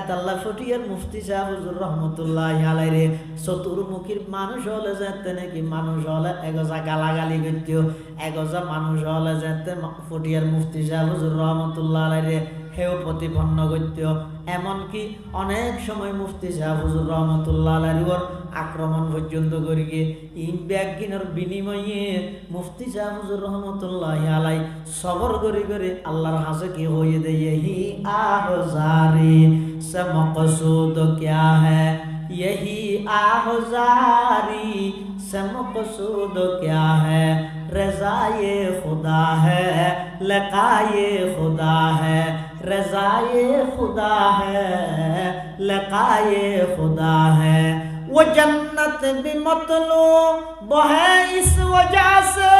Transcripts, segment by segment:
এতাল্লা ফটিয়ার মুফতি সাহেব হুজুর রহমতুল্লাহ আলাইরে চতুর্মুখীর মানুষ হলে যেতে নাকি মানুষ হলে এগজা গালাগালি করত। এগজা মানুষ হলে যেতে ফটিয়ার মুফতি সাহেব হুজুর রহমতুল্লাহ আলাইরে হেও প্রতিপন্ন করত। এমনকি অনেক সময় মুফতি সাহেব হুজুর রহমতুল্লাহ আলাইর আক্রমণ পর্যন্ত করি গিয়ে, ইন ব্যাগিনের বিনিময়ে মুফতি সাহেব হুজুর রহমতুল্লাহ আলাই সবর করি করে আল্লাহর হাসে কি হয়ে দিয়ে? হি আহজারি। से मकसूद क्या है? यही आहजारी से मकसूद क्या है? रज़ाए खुदा है, लकाए खुदा है, रज़ाए खुदा है, लकाए खुदा है। वो जन्नत भी मतलो वह इस वजह से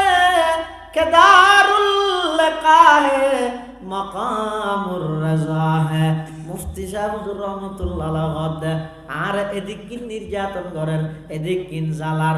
केदारुल्लका है मकाम रज़ा है। মুফতি সাহেব হুজুর রহমতুল্লাহ আর এদিক কিন নির্যাতন করেন এদিক কিন জালার